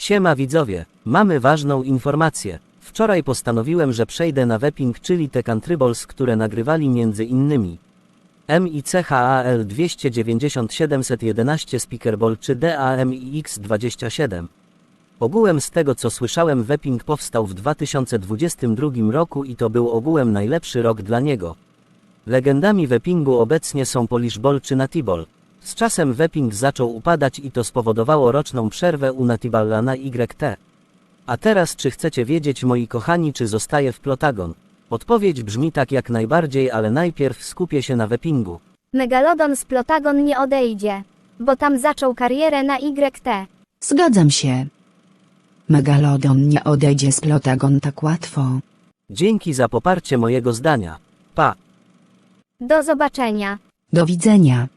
Siema widzowie, mamy ważną informację. Wczoraj postanowiłem, że przejdę na Weping, czyli te country balls, które nagrywali między innymi MICHAL 290 711 Speakerball czy DAMIX 27. Ogółem z tego co słyszałem Weping powstał w 2022 roku i to był ogółem najlepszy rok dla niego. Legendami Wepingu obecnie są Polish Ball czy Natiball. Z czasem Weping zaczął upadać i to spowodowało roczną przerwę u Natiballa na YT. A teraz czy chcecie wiedzieć moi kochani czy zostaję w Plotagon? Odpowiedź brzmi tak jak najbardziej, ale najpierw skupię się na Wepingu. Megalodon z Plotagon nie odejdzie, bo tam zaczął karierę na YT. Zgadzam się. Megalodon nie odejdzie z Plotagon tak łatwo. Dzięki za poparcie mojego zdania. Pa! Do zobaczenia. Do widzenia.